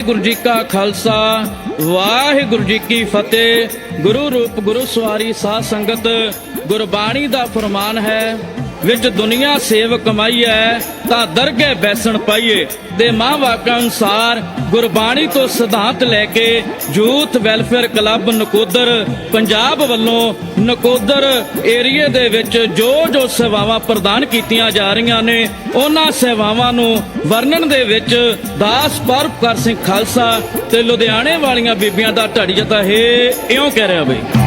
ਵਾਹਿਗੁਰੂ ਜੀ ਕਾ ਖਾਲਸਾ, ਵਾਹਿਗੁਰੂ ਜੀ ਕੀ ਫਤਿਹ। ਗੁਰੂ ਰੂਪ ਗੁਰੂ ਸਵਾਰੀ ਸਾਧ ਸੰਗਤ, ਗੁਰਬਾਣੀ ਦਾ ਫਰਮਾਨ ਹੈ ਵਿੱਚ ਦੁਨੀਆ ਸੇਵ ਕਮਾਈ ਕਮਾਈਐ ਤਾਂ ਦਰਗੇ ਬੈਸਣ ਪਾਈਏ। ਦੇ ਮਾਂ ਵਾਕਾਂ ਅਨੁਸਾਰ ਗੁਰਬਾਣੀ ਤੋਂ ਸਿਧਾਂਤ ਲੈ ਕੇ youth welfare club Nakodar, Punjab ਵੱਲੋਂ ਨਕੋਦਰ ਏਰੀਏ ਦੇ ਵਿੱਚ ਜੋ ਜੋ ਸੇਵਾਵਾਂ ਪ੍ਰਦਾਨ ਕੀਤੀਆਂ ਜਾ ਰਹੀਆਂ ਨੇ, ਉਹਨਾਂ ਸੇਵਾਵਾਂ ਨੂੰ ਵਰਣਨ ਦੇ ਵਿੱਚ ਦਾਸ ਪਰਪਕਰ ਸਿੰਘ ਖਾਲਸਾ ਤੇ ਲੁਧਿਆਣੇ ਵਾਲੀਆਂ ਬੀਬੀਆਂ ਦਾ ਢੜੀ ਜਤਾ ਹੈ। ਇਉਂ ਕਹਿ ਰਿਹਾ ਬਈ।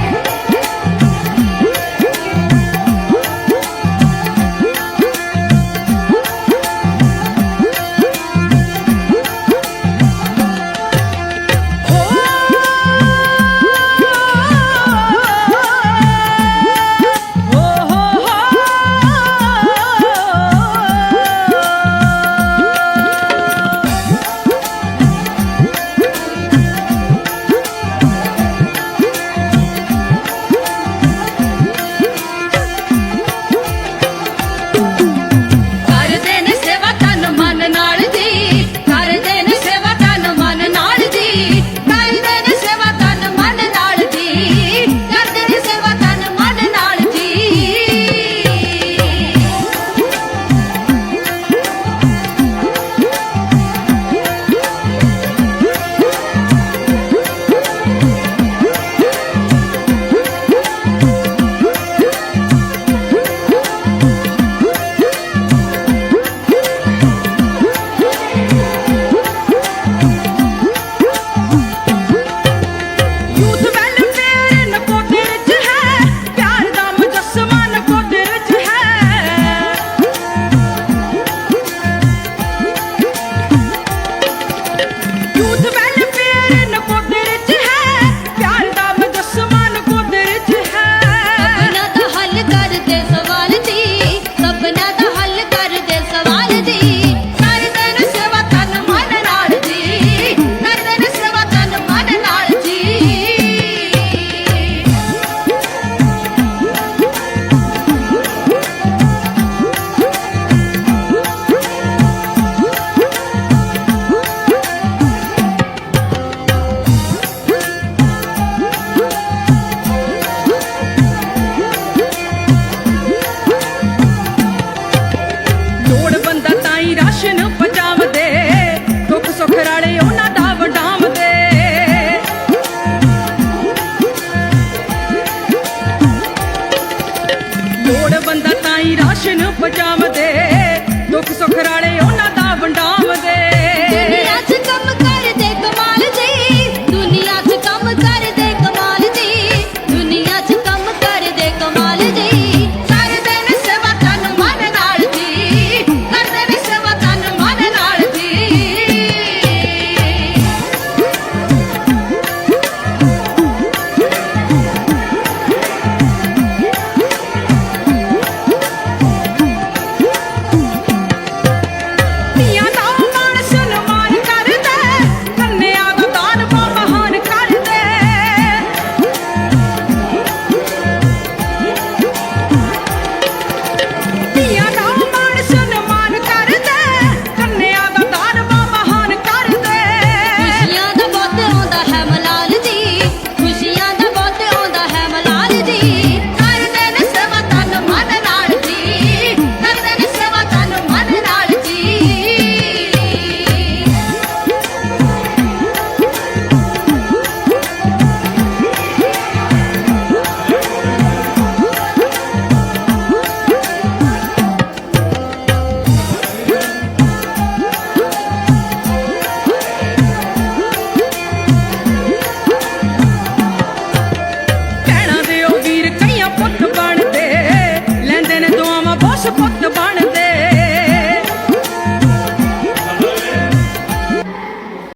and 家